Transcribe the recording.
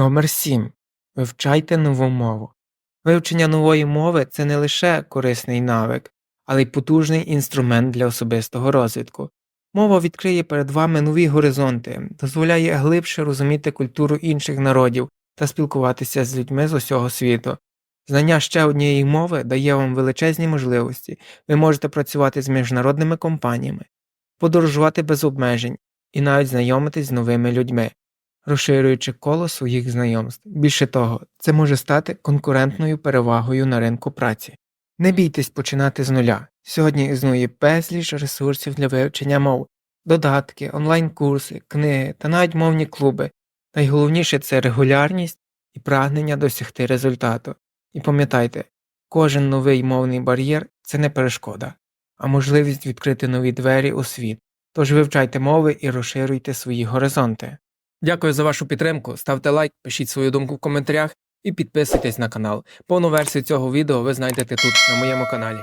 Номер 7. Вивчайте нову мову. Вивчення нової мови це не лише корисний навик, але й потужний інструмент для особистого розвитку. Мова відкриє перед вами нові горизонти, дозволяє глибше розуміти культуру інших народів та спілкуватися з людьми з усього світу. Знання ще однієї мови дає вам величезні можливості. Ви можете працювати з міжнародними компаніями, подорожувати без обмежень і навіть знайомитись з новими людьми, розширюючи коло своїх знайомств. Більше того, це може стати конкурентною перевагою на ринку праці. Не бійтесь починати з нуля. Сьогодні існує безліч ресурсів для вивчення мов, додатки, онлайн-курси, книги та навіть мовні клуби. Найголовніше це регулярність і прагнення досягти результату. І пам'ятайте, кожен новий мовний бар'єр це не перешкода, а можливість відкрити нові двері у світ. Тож вивчайте мови і розширюйте свої горизонти. Дякую за вашу підтримку. Ставте лайк, пишіть свою думку в коментарях і підписуйтесь на канал. Повну версію цього відео ви знайдете тут, на моєму каналі.